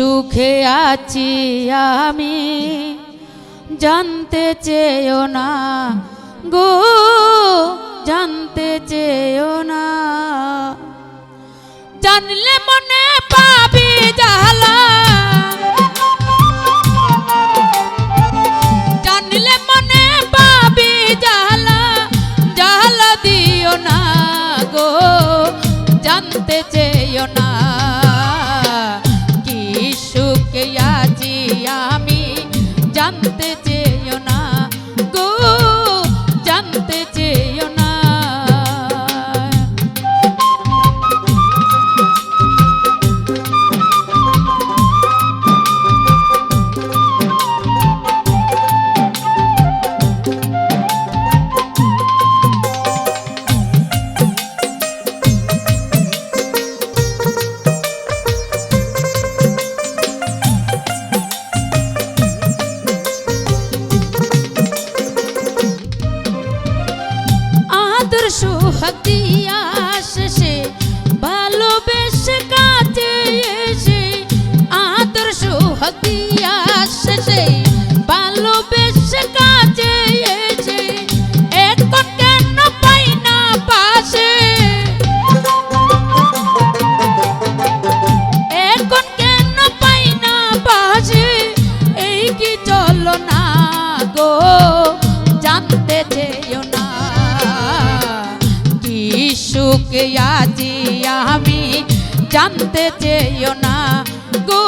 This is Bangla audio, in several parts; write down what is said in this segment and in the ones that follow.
সুখে আছি আমি, জানতে চেয়েও না গো, জানতে চেয়েও না। জানলে মনে পাবি জালা জানলে মনে পাবি জালা জালা দিও না গো, জানতে চেয়েও না। দিয়া গো জানতে চেয়েও না। কি সুখ আজি আমি জানতে চেয়েও না গো।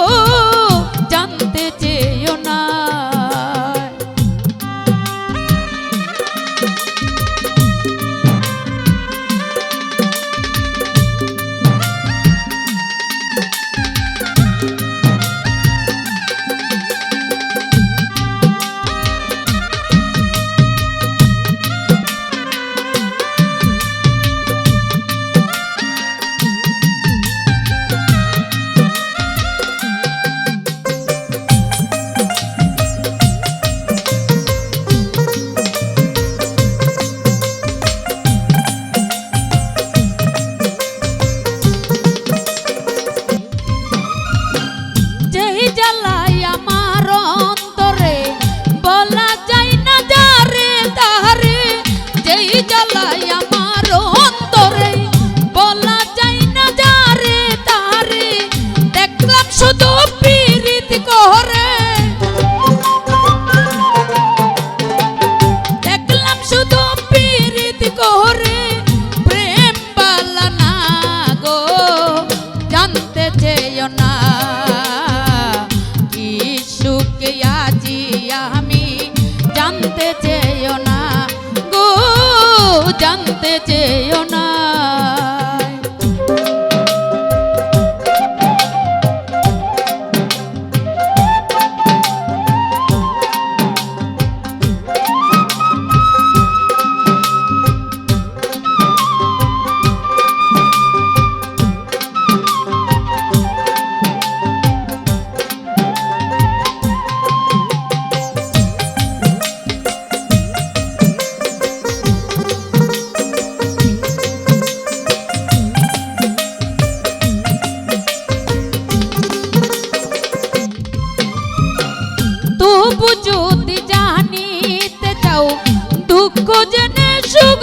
চেয়ে জেনে সুখ